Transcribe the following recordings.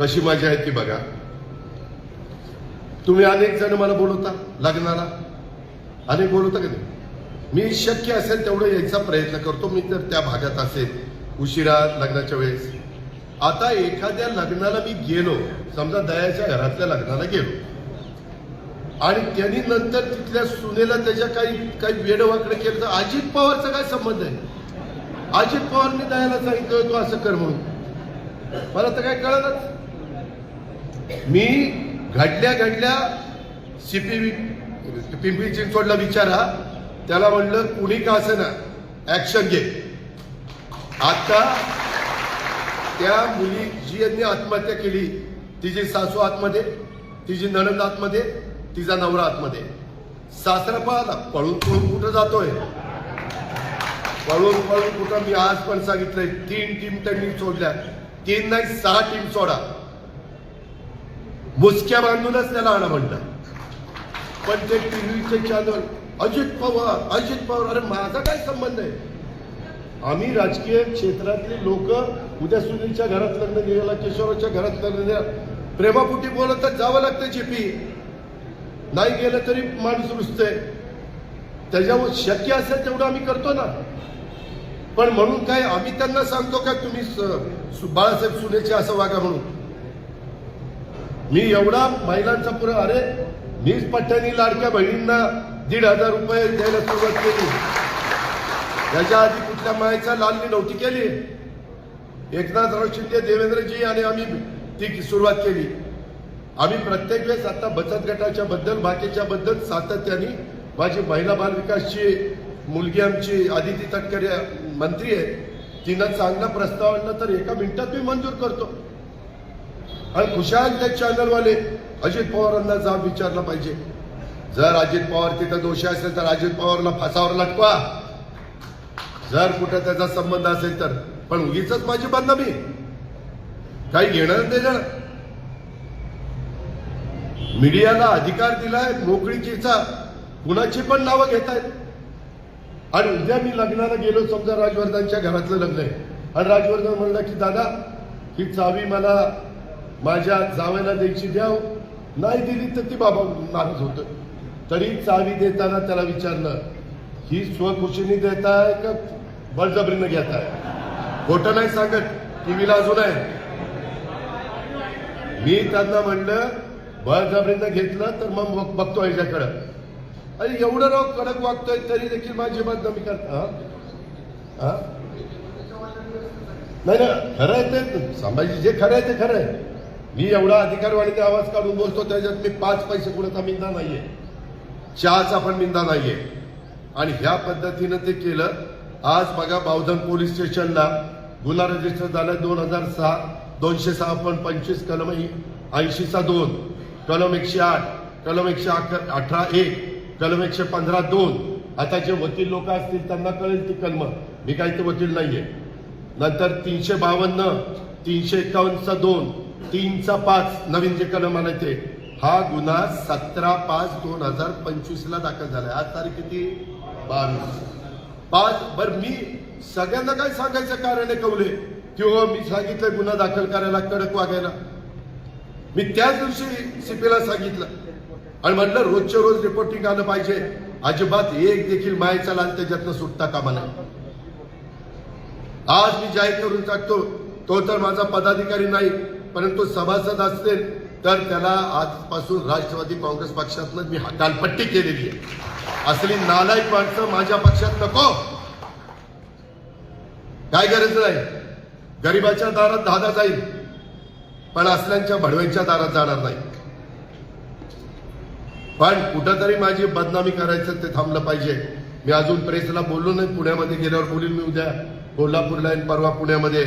कशी मजा आहे ती बघा. तुम्ही अनेक जण मला बोलवता लग्नाला. अनेक बोलवता का नाही? मी शक्य असेल तेवढं यायचा प्रयत्न करतो मी जर त्या भागात असेल उशिरा लग्नाच्या वेळेस. आता एखाद्या लग्नाला मी गेलो समजा दयाच्या घरातल्या लग्नाला गेलो. आणि त्यांनी नंतर तिथल्या सुनेला त्याच्या काही काही वेडवाकडे केलं तर अजित पवारचा काय संबंध आहे? अजित पवारने दयाला सांगितलं तो असं कर म्हणून. मला तर काय कळलंच. मी घडल्या घडल्या सीपी पिंपरी चिंचवडला विचारा. त्याला म्हणलं कुणी का असं ना ऍक्शन घे. आता त्या मुली जी यांनी आत्महत्या केली तिची सासू आतमध्ये तिची नणंद आतमध्ये तिचा नवरा आतमध्ये. सासरा पळाला पळून पळून कुठं जातोय? पळून पळून कुठं? मी आज पण सांगितलंय तीन टीम त्यांनी सोडल्या. तीन नाही सहा टीम सोडा. मुसक्या बांधूनच त्याला आणा म्हणतात. पण ते टीव्हीचे चॅनल अजित पवार अजित पवार अरे माझा काय संबंध आहे? आम्ही राजकीय क्षेत्रातले लोक उद्या सुनीलच्या घरात लग्न निघाला किशोराच्या घरात लग्न निघाला प्रेमापुटी बोलत तर जावं लागतं जेपी नाही गेलं तरी माणूस रुजतंय त्याच्यावर शक्य असेल तेवढं आम्ही करतो ना. पण म्हणून काय आम्ही त्यांना सांगतो का तुम्ही स- सु- बाळासाहेब सुनेचे असं वागा म्हणून? मी एवढा महिलांचा पुरा अरे मीच पठ्ठ्यानी लाडक्या बहिणींना दीड हजार रुपये द्यायला सुरुवात केली. त्याच्या आधी कुठल्या मायेचा लालनी नव्हती केली. एकनाथ शिंदे देवेंद्रजी आणि आम्ही ती सुरुवात केली. आम्ही प्रत्येक वेळेस आता बचत गटाच्या बद्दल बाकीच्या बद्दल सातत्याने माझी महिला बाल विकासची मुलगी आमची आदिती तटकरे मंत्री आहे. तिनं चांगला प्रस्ताव आणला तर एका मिनिटात मी मंजूर करतो. आणि खुशाल ते चॅनलवाले. अजित पवारांना जाब विचारला पाहिजे. जर अजित पवार तिथं दोषी असेल तर अजित पवारला फासावर लटवा जर कुठं त्याचा संबंध असेल तर. पण उगीच माझी बदनामी. काही घेणार देणार मीडियाला अधिकार दिलाय मोकळीकीचा कुणाची पण नावं घेत आहेत आणि उद्या मी लग्नाला गेलो समजा राजवर्धनच्या घरातलं लग्न आहे. आणि राजवर्धन म्हणला की दादा ही चावी मला माझ्या जावेला द्यायची द्याव. नाही दिली तर ती बाबा नाराज होत तरी चावी देताना त्याला विचारलं ही स्वखुशीने देताय का बळजबरीनं घेताय? खोटं नाही सांगत. टीव्हीला अजून आहे. मी त्यांना म्हणलं बळजबरीनं घेतलं तर मग बघतो याच्याकडं. अरे एवढं राव कडक वागतोय तरी देखील माझी बदनामी करता हा? नाही ना खरं आहे ते. संभाजी जे खरं आहे ते खरं आहे. मी एवढा अधिकारवाणीने आवाज काढून बोलतो त्याच्यात मी पाच पैसे कुणाचा मिंदा नाहीये. चहाचा पण मिंदा नाहीये. आणि ह्या पद्धतीनं ते केलं आज बघा बावधन पोलीस स्टेशनला गुन्हा रजिस्टर झाला दोन हजार सहा दोनशे सहा पण पंचवीस कलम ऐंशीचा दोन कलम एकशे आठ कलम एकशे अठरा एक कलम एकशे पंधरा दोन. आता जे वकील लोक असतील त्यांना कळेल ती कलम. मी काही ते वकील नाहीये. नंतर तीनशे बावन्न तीनशे एकावन्नचा दोन तीनचा पाच. नवीन जे कलम आलाय ते. हा गुन्हा सतरा पाच दोन हजार पंचवीस ला दाखल झालाय. आज तारीख किती? बावीस. पाच. बर मी सगळ्यांना काय सांगायचं कारण आहे कवले किंवा हो, मी सांगितलं गुन्हा दाखल करायला कडक वागायला. मी त्याच दिवशी सीपीला सांगितलं. आणि म्हटलं रोजच्या रोज रिपोर्टिंग आलं पाहिजे. अजिबात एक देखील मायचा लाल त्याच्यातनं सुटता कामा नाही आज मी जाहीर करून टाकतो तो तर माझा पदाधिकारी नाही. परंतु सभासद असतील तर त्याला आजपासून राष्ट्रवादी काँग्रेस पक्षातनं मी दालपट्टी केलेली आहे. असली नालायक माणसं माझ्या पक्षात नको. काय गरज नाही. गरिबाच्या दारात दादा जाईल पण असल्यांच्या भडव्यांच्या दारात जाणार नाही. पण कुठंतरी माझी बदनामी करायचं ते थांबलं पाहिजे. मी अजून प्रेसला बोललो नाही पुण्यामध्ये गेल्यावर बोलील मी उद्या. कोल्हापूरला येईन परवा पुण्यामध्ये.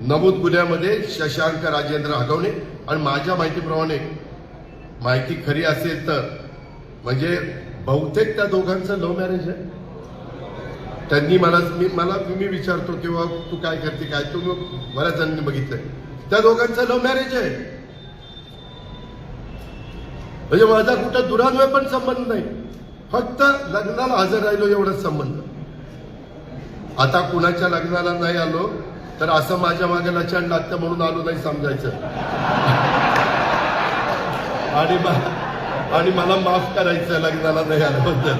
नमूद गुन्ह्यामध्ये शशांक राजेंद्र आगवणे आणि माझ्या माहितीप्रमाणे माहिती खरी असेल तर म्हणजे बहुतेक त्या दोघांचं लव्ह मॅरेज आहे. त्यांनी मला मी मला मी विचारतो किंवा तू काय करते काय? तू बऱ्याच जणांनी बघितलंय. त्या दोघांचं लव्ह मॅरेज आहे. म्हणजे माझा कुठं दुरान्वय पण संबंध नाही. फक्त लग्नाला हजर राहिलो एवढाच संबंध. आता कुणाच्या लग्नाला नाही आलो तर असं माझ्या मागे लचण लागतं म्हणून आलो नाही समजायचं. आणि आणि मला माफ करायचं लग्नाला नाही आल्याबद्दल